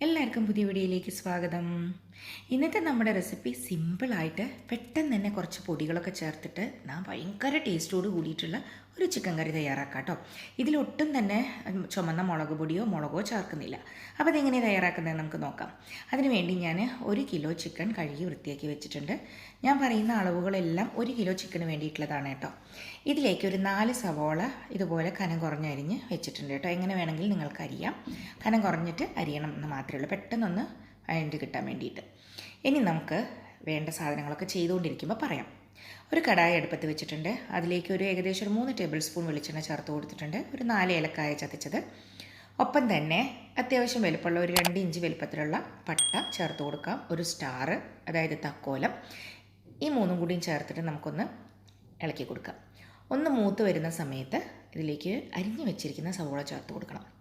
എല്ലാവർക്കും പുതിയ വീഡിയോയിലേക്ക് സ്വാഗതം. ഇന്നത്തെ നമ്മുടെ റെസിപ്പി സിമ്പിളായിട്ട് പെട്ടെന്ന് തന്നെ കുറച്ച് പൊടികളൊക്കെ ചേർത്തിട്ട് ഞാൻ ഭയങ്കര ടേസ്റ്റോട് കൂടിയിട്ടുള്ള ഒരു ചിക്കൻ കറി തയ്യാറാക്കാം കേട്ടോ. ഇതിലൊട്ടും തന്നെ ചുമന്ന മുളക് പൊടിയോ മുളകോ ചേർക്കുന്നില്ല. അപ്പോൾ അതെങ്ങനെ തയ്യാറാക്കുന്നത് നമുക്ക് നോക്കാം. അതിനുവേണ്ടി ഞാൻ ഒരു കിലോ ചിക്കൻ കഴുകി വൃത്തിയാക്കി വെച്ചിട്ടുണ്ട്. ഞാൻ പറയുന്ന അളവുകളെല്ലാം ഒരു കിലോ ചിക്കന് വേണ്ടിയിട്ടുള്ളതാണ് കേട്ടോ. ഇതിലേക്ക് ഒരു നാല് സവോള ഇതുപോലെ കനം കുറഞ്ഞരിഞ്ഞ് വെച്ചിട്ടുണ്ട് കേട്ടോ. എങ്ങനെ വേണമെങ്കിൽ നിങ്ങൾക്ക് അരിയാം കനം കുറഞ്ഞിട്ട് അരിയണം എന്ന് മാത്രമേ ഉള്ളൂ. പെട്ടെന്നൊന്ന് അയണ്ട് കിട്ടാൻ വേണ്ടിയിട്ട്. ഇനി നമുക്ക് വേണ്ട സാധനങ്ങളൊക്കെ ചെയ്തുകൊണ്ടിരിക്കുമ്പോൾ പറയാം. ഒരു കടായി അടുപ്പത്ത് വെച്ചിട്ടുണ്ട്. അതിലേക്ക് ഒരു ഏകദേശം ഒരു മൂന്ന് ടേബിൾ സ്പൂൺ വെളിച്ചെണ്ണ ചേർത്ത് കൊടുത്തിട്ടുണ്ട്. ഒരു നാല് ഏലക്കായ ചതച്ചത്. ഒപ്പം തന്നെ അത്യാവശ്യം വലുപ്പമുള്ള ഒരു രണ്ട് ഇഞ്ച് വലുപ്പത്തിലുള്ള പട്ട ചേർത്ത് കൊടുക്കാം. ഒരു സ്റ്റാർ അതായത് തക്കോലം. ഈ മൂന്നും കൂടിയും ചേർത്തിട്ട് നമുക്കൊന്ന് ഇളക്കി കൊടുക്കാം. ഒന്ന് മൂത്ത് വരുന്ന സമയത്ത് ഇതിലേക്ക് അരിഞ്ഞു വെച്ചിരിക്കുന്ന സവോള ചേർത്ത് കൊടുക്കണം.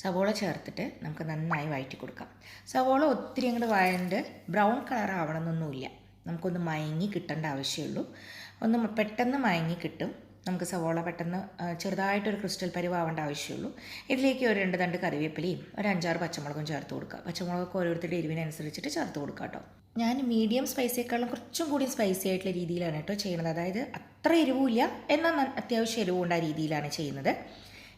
സവോള ചേർത്തിട്ട് നമുക്ക് നന്നായി വഴറ്റി കൊടുക്കാം. സവോള ഒത്തിരി അങ്ങോട്ട് വഴണ്ട് ബ്രൗൺ കളർ ആവണമെന്നൊന്നുമില്ല നമുക്കൊന്ന് മയങ്ങി കിട്ടേണ്ട ആവശ്യമുള്ളൂ. ഒന്ന് പെട്ടെന്ന് മയങ്ങി കിട്ടും. നമുക്ക് സവോള പെട്ടെന്ന് ചെറുതായിട്ടൊരു ക്രിസ്റ്റൽ പരിവാവേണ്ട ആവശ്യമുള്ളൂ. ഇതിലേക്ക് ഒരു രണ്ട് തണ്ട് കറിവേപ്പിലയും ഒരു അഞ്ചാറ് പച്ചമുളകും ചേർത്ത് കൊടുക്കുക. പച്ചമുളകൊക്കെ ഓരോരുത്തരുടെ എരിവിനനുസരിച്ചിട്ട് ചേർത്ത് കൊടുക്കുക കേട്ടോ. ഞാൻ മീഡിയം സ്പൈസിയേക്കാളും കുറച്ചും കൂടി സ്പൈസി ആയിട്ടുള്ള രീതിയിലാണ് കേട്ടോ ചെയ്യുന്നത്. അതായത് അത്ര എരിവുമില്ല എന്നാൽ അത്യാവശ്യം എരിവുണ്ട് ആ രീതിയിലാണ് ചെയ്യുന്നത്.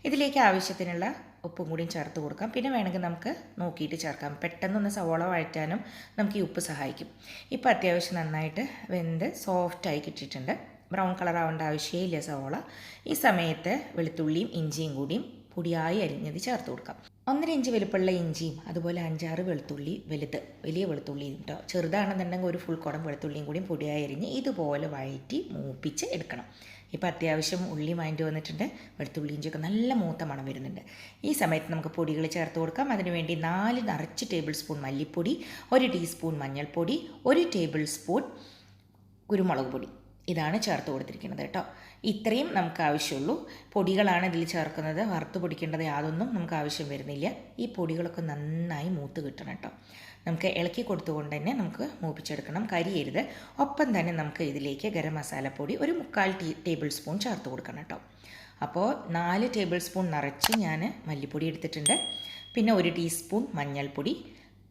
ഇതിലേക്ക് ആവശ്യത്തിനുള്ള ഉപ്പും കൂടിയും ചേർത്ത് കൊടുക്കാം. പിന്നെ വേണമെങ്കിൽ നമുക്ക് നോക്കിയിട്ട് ചേർക്കാം. പെട്ടെന്നൊന്ന് സവോള വഴറ്റാനും നമുക്ക് ഈ ഉപ്പ് സഹായിക്കും. ഇപ്പോൾ അത്യാവശ്യം നന്നായിട്ട് വെന്ത് സോഫ്റ്റായി കിട്ടിയിട്ടുണ്ട്. ബ്രൗൺ കളർ ആവേണ്ട ആവശ്യമില്ല സവോള. ഈ സമയത്ത് വെളുത്തുള്ളിയും ഇഞ്ചിയും കൂടിയും പൊടിയായി അരിഞ്ഞത് ചേർത്ത് കൊടുക്കാം. ഒന്നര ഇഞ്ച് വലുപ്പമുള്ള ഇഞ്ചിയും അതുപോലെ അഞ്ചാറ് വെളുത്തുള്ളി വലുത് വലിയ വെളുത്തുള്ളി കേട്ടോ ചെറുതാണെന്നുണ്ടെങ്കിൽ ഒരു ഫുൾ കുടം വെളുത്തുള്ളിയും കൂടിയും പൊടിയായി അരിഞ്ഞ് ഇതുപോലെ വഴറ്റി മൂപ്പിച്ച് എടുക്കണം. ഇപ്പോൾ അത്യാവശ്യം ഉള്ളി വാങ്ങിട്ട് വന്നിട്ടുണ്ട്. വെളുത്തുള്ളി ഇഞ്ചിയൊക്കെ നല്ല മൂത്ത മണം വരുന്നുണ്ട്. ഈ സമയത്ത് നമുക്ക് പൊടികൾ ചേർത്ത് കൊടുക്കാം. അതിനുവേണ്ടി നാല് നിറച്ച് ടേബിൾ സ്പൂൺ മല്ലിപ്പൊടി ഒരു ടീസ്പൂൺ മഞ്ഞൾപ്പൊടി ഒരു ടേബിൾ സ്പൂൺ കുരുമുളക് പൊടി. ഇതാണ് ചേർത്ത് കൊടുത്തിരിക്കുന്നത് കേട്ടോ. ഇത്രയും നമുക്ക് ആവശ്യമുള്ളൂ. പൊടികളാണ് ഇതിൽ ചേർക്കുന്നത്. വറുത്ത് പൊടിക്കേണ്ടത് യാതൊന്നും നമുക്ക് ആവശ്യം വരുന്നില്ല. ഈ പൊടികളൊക്കെ നന്നായി മൂത്ത് കിട്ടണം കേട്ടോ. നമുക്ക് ഇളക്കി കൊടുത്തുകൊണ്ട് തന്നെ നമുക്ക് മൂപ്പിച്ചെടുക്കണം. കരിയരുത്. ഒപ്പം തന്നെ നമുക്ക് ഇതിലേക്ക് ഗരം മസാലപ്പൊടി ഒരു മുക്കാൽ ടീ ടേബിൾ സ്പൂൺ ചേർത്ത് കൊടുക്കണം കേട്ടോ. അപ്പോൾ നാല് ടേബിൾ സ്പൂൺ നിറച്ച് ഞാൻ മല്ലിപ്പൊടി എടുത്തിട്ടുണ്ട്. പിന്നെ ഒരു ടീസ്പൂൺ മഞ്ഞൾപ്പൊടി.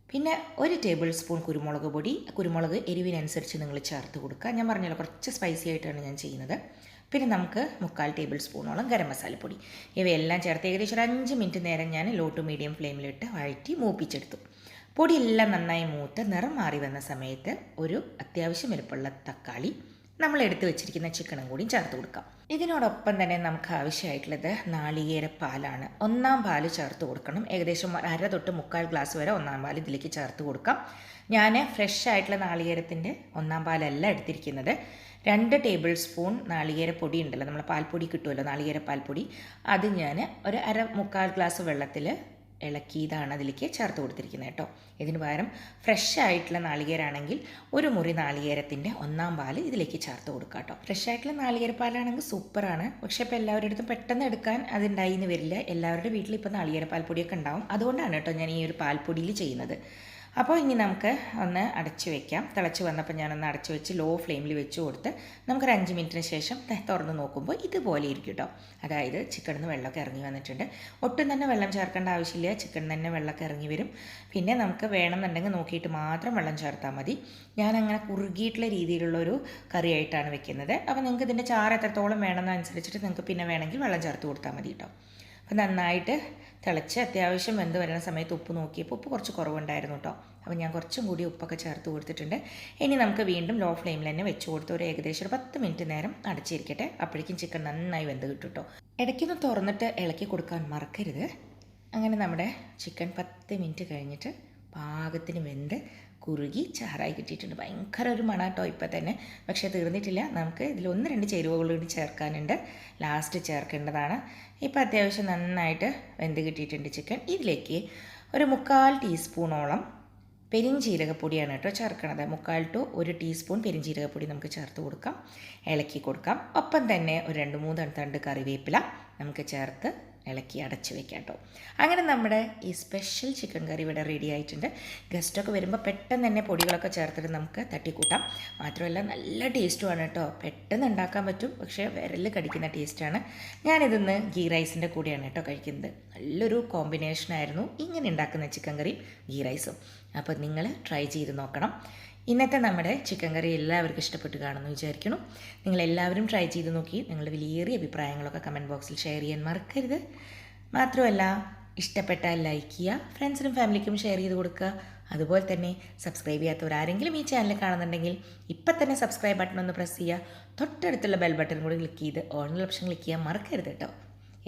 പിന്നെ ഒരു ടേബിൾ സ്പൂൺ കുരുമുളക് പൊടി. കുരുമുളക് എരിവിനനുസരിച്ച് നിങ്ങൾ ചേർത്ത് കൊടുക്കുക. ഞാൻ പറഞ്ഞല്ലോ കുറച്ച് സ്പൈസി ആയിട്ടാണ് ഞാൻ ചെയ്യുന്നത്. പിന്നെ നമുക്ക് മുക്കാൽ ടേബിൾ സ്പൂണോളം ഗരം മസാലപ്പൊടി ഇവയെല്ലാം ചേർത്ത് ഏകദേശം ഒരു അഞ്ച് മിനിറ്റ് നേരം ഞാൻ ലോ ടു മീഡിയം ഫ്ലെയിമിലിട്ട് വഴറ്റി മൂപ്പിച്ചെടുത്തു. പൊടിയെല്ലാം നന്നായി മൂത്ത് നിറം മാറി വന്ന സമയത്ത് ഒരു അത്യാവശ്യം വലുപ്പമുള്ള തക്കാളി നമ്മൾ എടുത്തു വെച്ചിരിക്കുന്ന ചിക്കനും കൂടി ചേർത്ത് കൊടുക്കാം. ഇതിനോടൊപ്പം തന്നെ നമുക്ക് ആവശ്യമായിട്ടുള്ളത് നാളികേര പാലാണ്. ഒന്നാം പാൽ ചേർത്ത് കൊടുക്കണം. ഏകദേശം അര തൊട്ട് മുക്കാൽ ഗ്ലാസ് വരെ ഒന്നാം പാൽ ഇതിലേക്ക് ചേർത്ത് കൊടുക്കാം. ഞാൻ ഫ്രഷ് ആയിട്ടുള്ള നാളികേരത്തിന്റെ ഒന്നാം പാലല്ല എടുത്തിരിക്കുന്നത്. രണ്ട് ടേബിൾ സ്പൂൺ നാളികേര പൊടി ഉണ്ടല്ലോ നമ്മൾ പാൽപ്പൊടി കിട്ടുമല്ലോ നാളികേര പാൽപ്പൊടി. അത് ഞാൻ ഒരു അര മുക്കാൽ ഗ്ലാസ് വെള്ളത്തിൽ ഇളക്കിയതാണ് അതിലേക്ക് ചേർത്ത് കൊടുത്തിരിക്കുന്നത് കേട്ടോ. ഇതിന് പകരം ഫ്രഷ് ആയിട്ടുള്ള നാളികേരാണെങ്കിൽ ഒരു മുറി നാളികേരത്തിന്റെ ഒന്നാം പാൽ ഇതിലേക്ക് ചേർത്ത് കൊടുക്കുക കേട്ടോ. ഫ്രഷ് ആയിട്ടുള്ള നാളികേര പാലാണെങ്കിൽ സൂപ്പറാണ്. പക്ഷേ ഇപ്പോൾ എല്ലാവരുടെ അടുത്തും പെട്ടെന്ന് എടുക്കാൻ അതുണ്ടായി എന്ന് വരില്ല. എല്ലാവരുടെ വീട്ടിൽ ഇപ്പോൾ നാളികേര പാൽപ്പൊടിയൊക്കെ ഉണ്ടാവും. അതുകൊണ്ടാണ് കേട്ടോ ഞാൻ ഈ ഒരു പാൽപ്പൊടിയിൽ ചെയ്യുന്നത്. അപ്പോൾ ഇനി നമുക്ക് ഒന്ന് അടച്ചു വെക്കാം. തിളച്ച് വന്നപ്പോൾ ഞാനൊന്ന് അടച്ചു വെച്ച് ലോ ഫ്ലെയിമിൽ വെച്ച് കൊടുത്ത് നമുക്കൊരു അഞ്ച് മിനിറ്റിന് ശേഷം തുറന്ന് നോക്കുമ്പോൾ ഇതുപോലെ ഇരിക്കും കേട്ടോ. അതായത് ചിക്കനിൽ നിന്ന് വെള്ളമൊക്കെ ഇറങ്ങി വന്നിട്ടുണ്ട്. ഒട്ടും തന്നെ വെള്ളം ചേർക്കേണ്ട ആവശ്യമില്ല. ചിക്കൻ തന്നെ വെള്ളമൊക്കെ ഇറങ്ങി വരും. പിന്നെ നമുക്ക് വേണമെന്നുണ്ടെങ്കിൽ നോക്കിയിട്ട് മാത്രം വെള്ളം ചേർത്താൽ മതി. ഞാൻ അങ്ങനെ കുറുകിയിട്ടുള്ള രീതിയിലുള്ളൊരു കറിയായിട്ടാണ് വെക്കുന്നത്. അപ്പോൾ നിങ്ങൾക്ക് ഇതിന്റെ ചാറ് എത്രത്തോളം വേണമെന്നനുസരിച്ചിട്ട് നിങ്ങൾക്ക് പിന്നെ വേണമെങ്കിൽ വെള്ളം ചേർത്ത് കൊടുത്താൽ മതി കേട്ടോ. അപ്പോൾ നന്നായിട്ട് തിളച്ച് അത്യാവശ്യം വെന്ത് വരുന്ന സമയത്ത് ഉപ്പ് നോക്കിയപ്പോൾ ഉപ്പ് കുറച്ച് കുറവുണ്ടായിരുന്നു കേട്ടോ അപ്പോൾ ഞാൻ കുറച്ചും കൂടി ഉപ്പൊക്കെ ചേർത്ത് കൊടുത്തിട്ടുണ്ട്. ഇനി നമുക്ക് വീണ്ടും ലോ ഫ്ലെയിമിൽ തന്നെ വെച്ച് കൊടുത്ത് ഒരു ഏകദേശം ഒരു പത്ത് മിനിറ്റ് നേരം അടച്ചിരിക്കട്ടെ. അപ്പോഴേക്കും ചിക്കൻ നന്നായി വെന്ത് കിട്ടും കേട്ടോ ഇടയ്ക്കൊന്ന് തുറന്നിട്ട് ഇളക്കി കൊടുക്കാൻ മറക്കരുത്. അങ്ങനെ നമ്മുടെ ചിക്കൻ പത്ത് മിനിറ്റ് കഴിഞ്ഞിട്ട് പാകത്തിന് വെന്ത് കുറുകി ചാറായി കിട്ടിയിട്ടുണ്ട്. ഭയങ്കര ഒരു മണാട്ടോ ഇപ്പം തന്നെ. പക്ഷേ തീർന്നിട്ടില്ല. നമുക്ക് ഇതിൽ ഒന്ന് രണ്ട് ചേരുവകൾ കൂടി ചേർക്കാനുണ്ട്. ലാസ്റ്റ് ചേർക്കേണ്ടതാണ്. ഇപ്പം അത്യാവശ്യം നന്നായിട്ട് വെന്ത് കിട്ടിയിട്ടുണ്ട് ചിക്കൻ. ഇതിലേക്ക് ഒരു മുക്കാൽ ടീസ്പൂണോളം പെരിഞ്ചീരകപ്പൊടിയാണ് കേട്ടോ ചേർക്കണത്. മുക്കാൽ ടു ഒരു ടീസ്പൂൺ പെരിഞ്ചീരകപ്പൊടി നമുക്ക് ചേർത്ത് കൊടുക്കാം. ഇളക്കി കൊടുക്കാം. ഒപ്പം തന്നെ ഒരു രണ്ട് മൂന്ന് തണ്ട് കറിവേപ്പില നമുക്ക് ചേർത്ത് ഇളക്കി അടച്ച് വെക്കാം കേട്ടോ. അങ്ങനെ നമ്മുടെ ഈ സ്പെഷ്യൽ ചിക്കൻ കറി ഇവിടെ റെഡി ആയിട്ടുണ്ട്. ഗസ്റ്റൊക്കെ വരുമ്പോൾ പെട്ടെന്ന് തന്നെ പൊടികളൊക്കെ ചേർത്തിട്ട് നമുക്ക് തട്ടിക്കൂട്ടാം. മാത്രമല്ല നല്ല ടേസ്റ്റുമാണ് കേട്ടോ. പെട്ടെന്ന് ഉണ്ടാക്കാൻ പറ്റും. പക്ഷേ വിരൽ കടിക്കുന്ന ടേസ്റ്റാണ് ഞാനിതിന്ന് ഗീ റൈസിന്റെ കൂടെയാണ് കേട്ടോ കഴിക്കുന്നത്. നല്ലൊരു കോമ്പിനേഷനായിരുന്നു ഇങ്ങനെ ഉണ്ടാക്കുന്ന ചിക്കൻ കറിയും ഗീ റൈസും അപ്പോൾ നിങ്ങൾ ട്രൈ ചെയ്ത് നോക്കണം. ഇന്നത്തെ നമ്മുടെ ചിക്കൻ കറി എല്ലാവർക്കും ഇഷ്ടപ്പെട്ട് കാണുമെന്ന് വിചാരിക്കുന്നു. നിങ്ങൾ എല്ലാവരും ട്രൈ ചെയ്ത് നോക്കി. നിങ്ങളുടെ വിലയേറിയ അഭിപ്രായങ്ങളൊക്കെ കമന്റ് ബോക്സിൽ ഷെയർ ചെയ്യാൻ മറക്കരുത്. മാത്രമല്ല ഇഷ്ടപ്പെട്ടാൽ ലൈക്ക് ചെയ്യുക ഫ്രണ്ട്സിനും ഫാമിലിക്കും ഷെയർ ചെയ്ത് കൊടുക്കുക. അതുപോലെ തന്നെ സബ്സ്ക്രൈബ് ചെയ്യാത്തവരാരെങ്കിലും ഈ ചാനൽ കാണുന്നുണ്ടെങ്കിൽ ഇപ്പം തന്നെ സബ്സ്ക്രൈബ് ബട്ടൺ ഒന്ന് പ്രസ് ചെയ്യുക. തൊട്ടടുത്തുള്ള ബെൽ ബട്ടൺ കൂടി ക്ലിക്ക് ചെയ്ത് ഓൺലൈൻ ഓപ്ഷൻ ക്ലിക്ക് ചെയ്യാൻ മറക്കരുത് കേട്ടോ.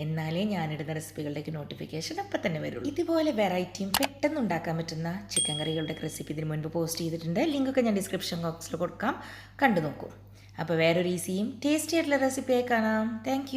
എന്നാലേ ഞാനിടുന്ന റെസിപ്പികളുടെയൊക്കെ നോട്ടിഫിക്കേഷൻ അപ്പം തന്നെ വരുള്ളൂ. ഇതുപോലെ വെറൈറ്റിയും പെട്ടെന്ന് ഉണ്ടാക്കാൻ പറ്റുന്ന ചിക്കൻ കറികളുടെ റെസിപ്പി ഇതിന് മുൻപ് പോസ്റ്റ് ചെയ്തിട്ടുണ്ട്. ലിങ്കൊക്കെ ഞാൻ ഡിസ്ക്രിപ്ഷൻ ബോക്സിൽ കൊടുക്കാം. കണ്ടു നോക്കൂ. അപ്പോൾ വേറൊരു ഈസിയും ടേസ്റ്റി ആയിട്ടുള്ള റെസിപ്പിയായി കാണാം. താങ്ക്